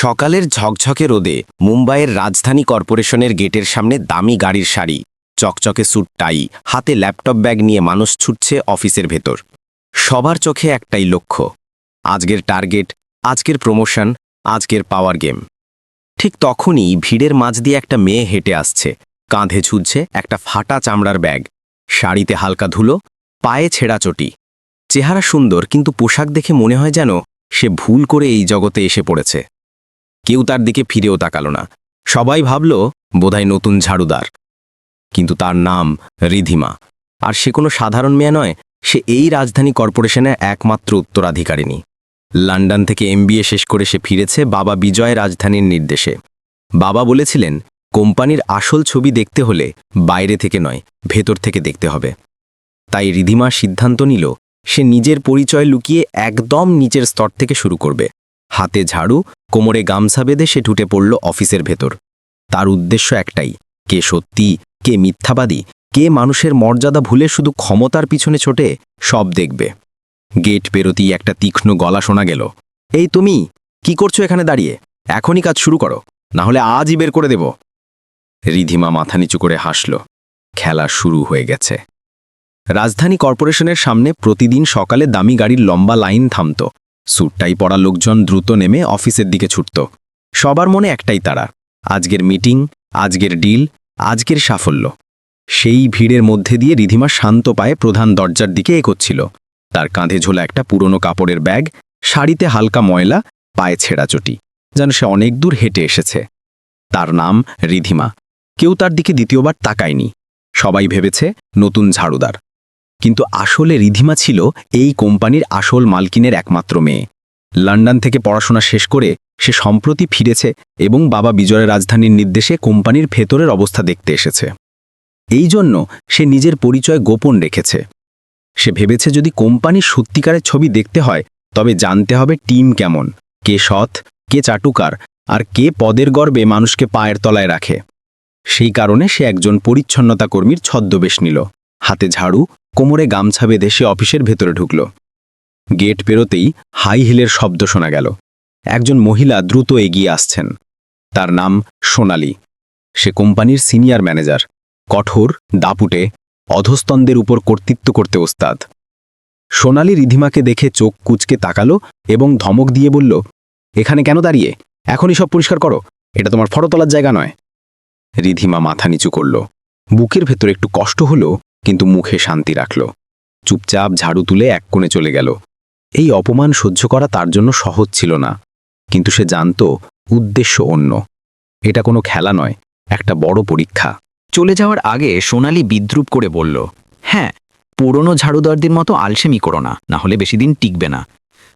সকালের ঝকঝকে রোদে মুম্বাইয়ের রাজধানী কর্পোরেশনের গেটের সামনে দামি গাড়ির সারি, চকচকে স্যুট টাই, হাতে ল্যাপটপ ব্যাগ নিয়ে মানুষ ছুটছে অফিসের ভেতর। সবার চোখে একটাই লক্ষ্য, আজকের টার্গেট, আজকের প্রমোশন, আজকের পাওয়ার গেম। ঠিক তখনই ভিড়ের মাঝ দিয়ে একটা মেয়ে হেঁটে আসছে, কাঁধে ঝুলছে একটা ফাটা চামড়ার ব্যাগ, শাড়িতে হালকা ধুলো, পায়ে ছেঁড়া চটি। চেহারা সুন্দর, কিন্তু পোশাক দেখে মনে হয় যেন সে ভুল করে এই জগতে এসে পড়েছে। কেউ তার দিকে ফিরেও তাকালো না। সবাই ভাবল, বোধহয় নতুন ঝাড়ুদার। কিন্তু তার নাম রিধিমা। আর সে কোনো সাধারণ মেয়ে নয়, সে এই রাজধানী কর্পোরেশনের একমাত্র উত্তরাধিকারিণী। লন্ডন থেকে এমবিএ শেষ করে সে ফিরেছে বাবা বিজয় রাজধানীর নির্দেশে। বাবা বলেছিলেন, কোম্পানির আসল ছবি দেখতে হলে বাইরে থেকে নয়, ভেতর থেকে দেখতে হবে। তাই রিধিমা সিদ্ধান্ত নিল, সে নিজের পরিচয় লুকিয়ে একদম নিচের স্তর থেকে শুরু করবে। হাতে ঝাড়ু, কোমরে গামছা বেঁধে সে ঢুটে পড়ল অফিসের ভেতর। তার উদ্দেশ্য একটাই, কে সত্যি, কে মিথ্যাবাদী, কে মানুষের মর্যাদা ভুলে শুধু ক্ষমতার পিছনে ছোটে, সব দেখবে। গেট পেরোতেই একটা তীক্ষ্ণ গলা শোনা গেল, এই তুমি, কি করছ এখানে দাঁড়িয়ে? এখনই কাজ শুরু করো, না হলে আজই বের করে দেব। রিধিমা মাথা নিচু করে হাসল, খেলা শুরু হয়ে গেছে। রাজধানী কর্পোরেশনের সামনে প্রতিদিন সকালে দামি গাড়ির লম্বা লাইন থামত স্যুটটাই পড়া লোকজন দ্রুত নেমে অফিসের দিকে ছুটত। সবার মনে একটাই তারা আজকের মিটিং, আজকের ডিল, আজকের সাফল্য। সেই ভিড়ের মধ্যে দিয়ে রিধিমা শান্ত পায়ে প্রধান দরজার দিকে এগোচ্ছিল। তার কাঁধে ঝোলা একটা পুরনো কাপড়ের ব্যাগ, শাড়িতে হালকা ময়লা, পায়ে ছেঁড়া চটি, যেন সে অনেক দূর হেঁটে এসেছে। তার নাম রিধিমা। কেউ তার দিকে দ্বিতীয়বার তাকায়নি। সবাই ভেবেছে, নতুন ঝাড়ুদার। কিন্তু আসলে রিধিমা ছিল এই কোম্পানির আসল মালকিনের একমাত্র মেয়ে। লন্ডন থেকে পড়াশোনা শেষ করে সে সম্প্রতি ফিরেছে এবং বাবা বিজয়ের রাজধানীর নির্দেশে কোম্পানির ভেতরের অবস্থা দেখতে এসেছে। এই জন্য সে নিজের পরিচয় গোপন রেখেছে। সে ভেবেছে যদি কোম্পানির সত্যিকারের ছবি দেখতে হয়, তবে জানতে হবে টিম কেমন, কে সৎ, কে চাটুকার, আর কে পদের গর্বে মানুষকে পায়ের তলায় রাখে। সেই কারণে সে একজন পরিচ্ছন্নতা কর্মীর ছদ্মবেশ নিল। হাতে ঝাড়ু কোমরে গামছা বেঁধে সে অফিসের ভেতরে ঢুকল। গেট পেরোতেই হাই হিলের শব্দ শোনা গেল। একজন মহিলা দ্রুত এগিয়ে আসছেন। তার নাম সোনালি। সে কোম্পানির সিনিয়র ম্যানেজার, কঠোর, দাপুটে, অধস্তনদের উপর কর্তৃত্ব করতে ওস্তাদ। সোনালি রিধিমাকে দেখে চোখ কুচকে তাকালো এবং ধমক দিয়ে বলল, এখানে কেন দাঁড়িয়ে? এখনই সব পরিষ্কার করো। এটা তোমার ফটো তোলার জায়গা নয়। রিধিমা মাথা নিচু করল। বুকের ভেতর একটু কষ্ট হলো কিন্তু মুখে শান্তি রাখল। চুপচাপ ঝাড়ু তুলে এক কোণে চলে গেল। এই অপমান সহ্য করা তার জন্য সহজ ছিল না, কিন্তু সে জানত উদ্দেশ্য অন্য। এটা কোনো খেলা নয়, একটা বড় পরীক্ষা। চলে যাওয়ার আগে সোনালি বিদ্রুপ করে বলল হ্যাঁ পুরনো ঝাড়ুদারদের মতো আলসেমি করো না হলে বেশি দিন টিকবে না।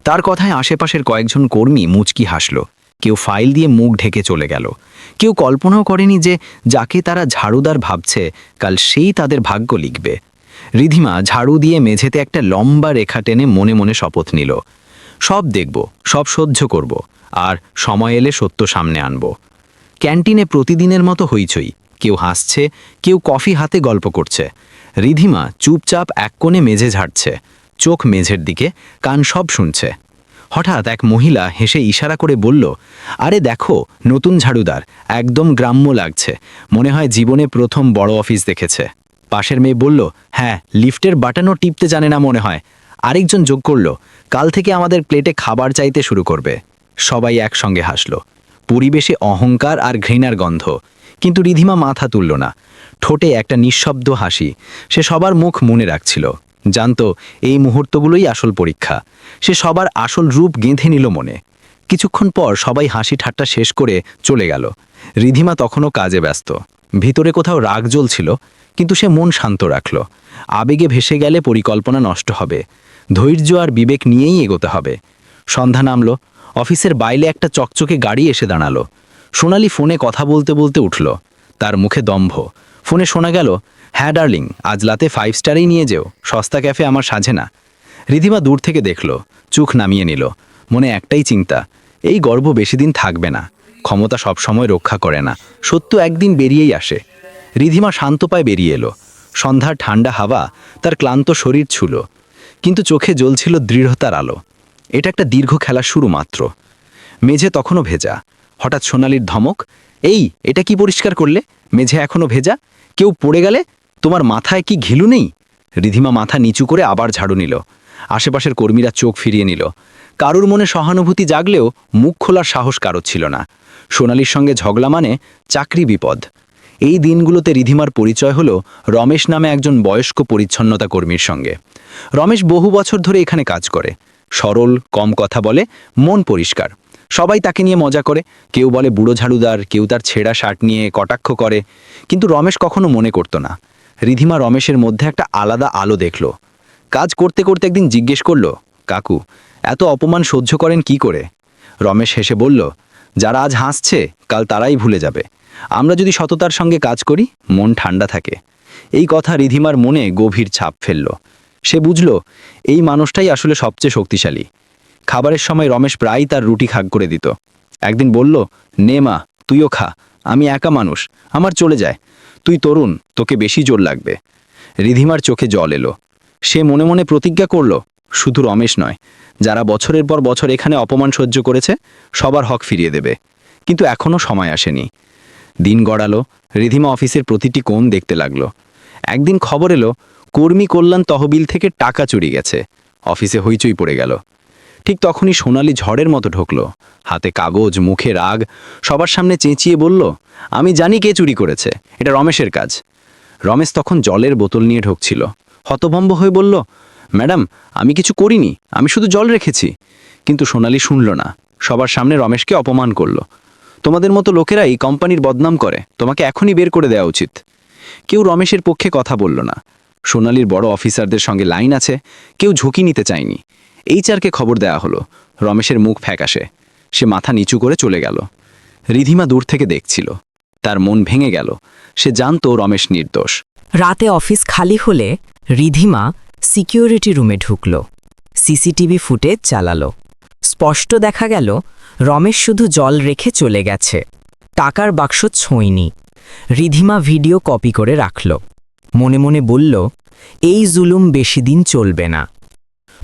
তার কথায় আশেপাশের কয়েকজন কর্মী মুচকি হাসল। কেউ ফাইল দিয়ে মুখ ঢেকে চলে গেল। কেউ কল্পনাও করেনি যে যাকে তারা ঝাড়ুদার ভাবছে, কাল সেই তাদের ভাগ্য লিখবে। রিধিমা ঝাড়ু দিয়ে মেঝেতে একটা লম্বা রেখা টেনে মনে মনে শপথ নিল। সব দেখব, সব সহ্য করব, আর সময় এলে সত্য সামনে আনব। ক্যান্টিনে প্রতিদিনের মতো হইচই। কেউ হাসছে, কেউ কফি হাতে গল্প করছে। রিধিমা চুপচাপ এক কোণে মেঝে ঝাড়ছে। চোখ মেঝের দিকে, কান সব শুনছে। হঠাৎ এক মহিলা হেসে ইশারা করে বলল, আরে দেখো, নতুন ঝাড়ুদার, একদম গ্রাম্য লাগছে। মনে হয় জীবনে প্রথম বড় অফিস দেখেছে। পাশের মেয়ে বলল হ্যাঁ লিফটের বাটনও টিপতে জানে না মনে হয়। আরেকজন যোগ করল, কাল থেকে আমাদের প্লেটে খাবার চাইতে শুরু করবে। সবাই একসঙ্গে হাসল। পরিবেশে অহংকার আর ঘৃণার গন্ধ। কিন্তু রিধিমা মাথা তুলল না। ঠোঁটে একটা নিঃশব্দ হাসি। সে সবার মুখ মনে রাখছিল। জানত, এই মুহূর্তগুলোই আসল পরীক্ষা। সে সবার আসল রূপ গেঁথে নিল মনে। কিছুক্ষণ পর সবাই হাসি ঠাট্টা শেষ করে চলে গেল। রিধিমা তখনও কাজে ব্যস্ত। ভিতরে কোথাও রাগ জ্বলছিল, কিন্তু সে মন শান্ত রাখল। আবেগে ভেসে গেলে পরিকল্পনা নষ্ট হবে। ধৈর্য আর বিবেক নিয়েই এগোতে হবে। সন্ধ্যা নামল, অফিসের বাইরে একটা চকচকে গাড়ি এসে দাঁড়াল। সোনালি ফোনে কথা বলতে বলতে উঠল। তার মুখে দম্ভ। ফোনে শোনা গেল হ্যাঁ ডার্লিং আজ রাতে ফাইভ স্টারেই নিয়ে যেও। সস্তা ক্যাফে আমার সাজে না। রিধিমা দূর থেকে দেখল, চোখ নামিয়ে নিল। মনে একটাই চিন্তা, এই গর্ব বেশি দিন থাকবে না। ক্ষমতা সব সময় রক্ষা করে না। সত্য একদিন বেরিয়েই আসে। রিধিমা শান্ত পায়ে বেরিয়ে এলো। সন্ধ্যার ঠান্ডা হাওয়া তার ক্লান্ত শরীর ছুল। কিন্তু চোখে জ্বলছিল দৃঢ়তার আলো। এটা একটা দীর্ঘ খেলা শুরু মাত্র। মেঝে তখনও ভেজা। হঠাৎ সোনালির ধমক, এই, এটা কি পরিষ্কার করলে? মেঝে এখনও ভেজা? কেউ পড়ে গেলে? তোমার মাথায় কি ঘিলু নেই? রিধিমা মাথা নিচু করে আবার ঝাড়ু নিল। আশেপাশের কর্মীরা চোখ ফিরিয়ে নিল। কারুর মনে সহানুভূতি জাগলেও মুখ খোলার সাহস কারোর ছিল না। সোনালির সঙ্গে ঝগড়া মানে চাকরি বিপদ। এই দিনগুলোতে রিধিমার পরিচয় হলো রমেশ নামে একজন বয়স্ক পরিচ্ছন্নতা কর্মীর সঙ্গে। রমেশ বহু বছর ধরে এখানে কাজ করে। সরল, কম কথা বলে, মন পরিষ্কার। সবাই তাকে নিয়ে মজা করে। কেউ বলে বুড়ো ঝাড়ুদার, কেউ তার ছেঁড়া শার্ট নিয়ে কটাক্ষ করে। কিন্তু রমেশ কখনো মনে করতো না। রিধিমা রমেশের মধ্যে একটা আলাদা আলো দেখল। কাজ করতে করতে একদিন জিজ্ঞেস করল, কাকু, এত অপমান সহ্য করেন কি করে? রমেশ হেসে বলল, যারা আজ হাসছে, কাল তারাই ভুলে যাবে। আমরা যদি সততার সঙ্গে কাজ করি, মন ঠান্ডা থাকে। এই কথা রিধিমার মনে গভীর ছাপ ফেলল। সে বুঝল, এই মানুষটাই আসলে সবচেয়ে শক্তিশালী। খাবারের সময় রমেশ প্রায়ই তার রুটি খাগ করে দিত। একদিন বলল, নে মা, তুইও খা, আমি একা মানুষ, আমার চলে যায়। তুই তরুণ, তোকে বেশি জোর লাগবে। রিধিমার চোখে জল এলো। সে মনে মনে প্রতিজ্ঞা করল, শুধু রমেশ নয়, যারা বছরের পর বছর এখানে অপমান সহ্য করেছে, সবার হক ফিরিয়ে দেবে। কিন্তু এখনও সময় আসেনি। দিন গড়ালো, রিধিমা অফিসের প্রতিটি কোণ দেখতে লাগল। একদিন খবর এলো, কর্মী কল্যাণ তহবিল থেকে টাকা চুরি গেছে। অফিসে হইচই পড়ে গেল। ঠিক তখনই সোনালি ঝড়ের মতো ঢুকলো। হাতে কাগজ, মুখে রাগ, সবার সামনে চেঁচিয়ে বলল, আমি জানি কে চুরি করেছে, এটা রমেশের কাজ। রমেশ তখন জলের বোতল নিয়ে ঢুকছিল। হতভম্ব হয়ে বলল, ম্যাডাম, আমি কিছু করিনি, আমি শুধু জল রেখেছি। কিন্তু সোনালি শুনল না। সবার সামনে রমেশকে অপমান করল। তোমাদের মতো লোকেরাই কোম্পানির বদনাম করে, তোমাকে এখনই বের করে দেওয়া উচিত। কেউ রমেশের পক্ষে কথা বলল না। সোনালির বড় অফিসারদের সঙ্গে লাইন আছে, কেউ ঝুঁকি নিতে চায়নি। এইচআরকে খবর দেয়া হলো। রমেশের মুখ ফ্যাকাশে। সে মাথা নিচু করে চলে গেল। রিধিমা দূর থেকে দেখছিল। তার মন ভেঙে গেল। সে জানত রমেশ নির্দোষ। রাতে অফিস খালি হলে রিধিমা সিকিউরিটি রুমে ঢুকল। সিসিটিভি ফুটেজ চালালো। স্পষ্ট দেখা গেল, রমেশ শুধু জল রেখে চলে গেছে। টাকার বাক্স ছোঁয়নি। রিধিমা ভিডিও কপি করে রাখল। মনে মনে বলল, এই জুলুম বেশি দিন চলবে না।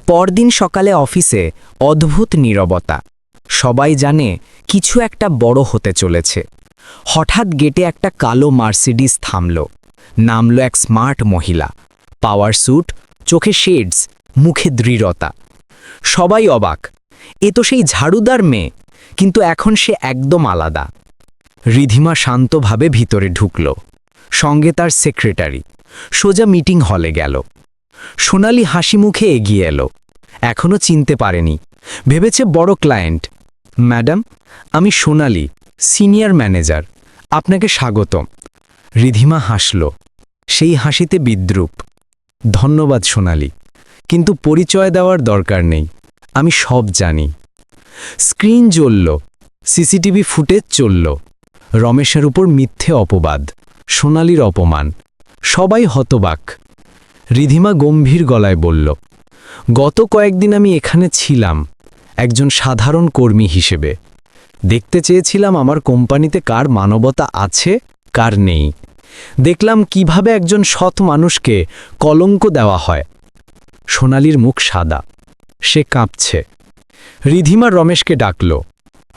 পরদিন সকালে অফিসে অদ্ভুত নীরবতা। সবাই জানে কিছু একটা বড় হতে চলেছে। হঠাৎ গেটে একটা কালো মার্সিডিস থামল। নামল এক স্মার্ট মহিলা। পাওয়ার স্যুট, চোখে শেডস, মুখে দৃঢ়তা। সবাই অবাক। এ তো সেই ঝাড়ুদার মেয়ে, কিন্তু এখন সে একদম আলাদা। রিধিমা শান্তভাবে ভিতরে ঢুকল। সঙ্গে তার সেক্রেটারি। সোজা মিটিং হলে গেল। সোনালি হাসি মুখে এগিয়ে এলো। এখনও চিনতে পারেনি। ভেবেছে বড় ক্লায়েন্ট। ম্যাডাম, আমি সোনালি, সিনিয়র ম্যানেজার। আপনাকে স্বাগতম। রিধিমা হাসল। সেই হাসিতে বিদ্রুপ। ধন্যবাদ সোনালি। কিন্তু পরিচয় দেওয়ার দরকার নেই। আমি সব জানি। স্ক্রিন জ্বলল, সিসিটিভি ফুটেজ চলল। রমেশের উপর মিথ্যে অপবাদ, সোনালির অপমান। সবাই হতবাক। রিধিমা গম্ভীর গলায় বলল, গত কয়েকদিন আমি এখানে ছিলাম, একজন সাধারণ কর্মী হিসেবে। দেখতে চেয়েছিলাম আমার কোম্পানিতে কার মানবতা আছে, কার নেই। দেখলাম কীভাবে একজন সৎ মানুষকে কলঙ্ক দেওয়া হয়। সোনালির মুখ সাদা। সে কাঁপছে। রিধিমা রমেশকে ডাকল।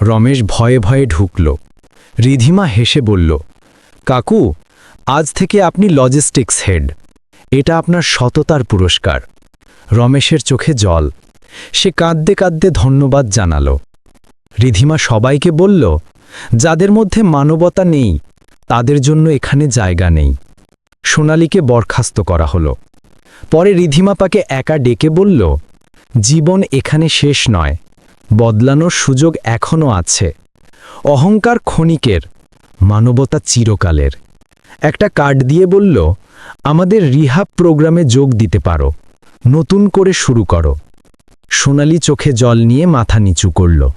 রমেশ ভয়ে ভয়ে ঢুকল। রিধিমা হেসে বলল, কাকু, আজ থেকে আপনি লজিস্টিক্স হেড এটা আপনার সততার পুরস্কার। রমেশের চোখে জল। সে কাঁদতে কাঁদতে ধন্যবাদ জানালো। রিধিমা সবাইকে বলল, যাদের মধ্যে মানবতা নেই তাদের জন্য এখানে জায়গা নেই। সোনালীকে বরখাস্ত করা হলো। পরে রিধিমাপাকে একা ডেকে বলল, জীবন এখানে শেষ নয়, বদলানোর সুযোগ এখনও আছে। অহংকার ক্ষণিকের, মানবতা চিরকালের। একটা কার্ড দিয়ে বলল, আমাদের রিহাব প্রোগ্রামে যোগ দিতে পারো, নতুন করে শুরু করো। সোনালি চোখে জল নিয়ে মাথা নিচু করল।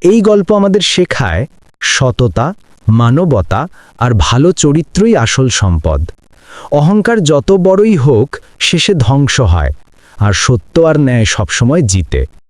এই গল্প আমাদের শেখায় সততা মানবতা আর ভালো চরিত্রই আসল সম্পদ। অহংকার যত বড়ই হোক, শেষে ধ্বংস হয়, আর সত্য আর ন্যায় সবসময় জিতে।